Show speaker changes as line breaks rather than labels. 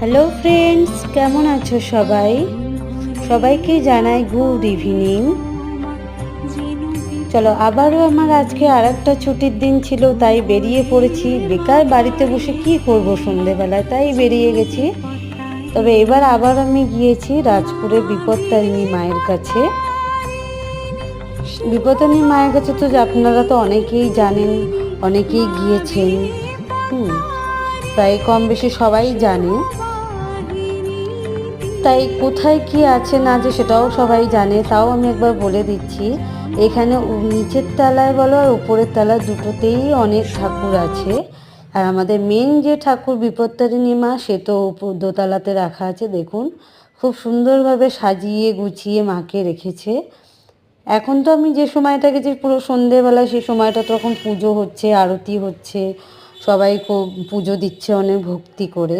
Hello friends কেমন আছো সবাই? সবাইকে জানাই গুড ইভিনিং চলো, আবারও আমার আজকে আর একটা ছুটির দিন ছিল, তাই বেরিয়ে পড়েছি। বেকার বাড়িতে বসে কি করব সন্ধেবেলায়? তাই বেরিয়ে গেছি। তবে এবার আবার আমি গিয়েছি রাজপুরে বিপত্তারিণী মায়ের কাছে। বিপত্তারিণী মায়ের কাছে তো আপনারা তো অনেকেই জানেন, অনেকেই গিয়েছেন। হুম, প্রায় কম বেশি সবাই জানে। তাই কোথায় কি আছে না আছে সেটাও সবাই জানে, তাও আমি একবার বলে দিচ্ছি। এখানে নিচের তলায় বলো আর উপরের তলায় দুটোতেই অনেক ঠাকুর আছে। আর আমাদের মেন যে ঠাকুর বিপত্তারিণী মা, সে তো দোতলাতে রাখা আছে, দেখুন। খুব সুন্দরভাবে সাজিয়ে গুছিয়ে মাকে রেখেছে। এখন তো আমি যে সময়টা গেছি পুরো সন্ধেবেলা, সেই সময়টা তখন পুজো হচ্ছে, আরতি হচ্ছে, সবাই পুজো দিচ্ছে অনেক ভক্তি করে।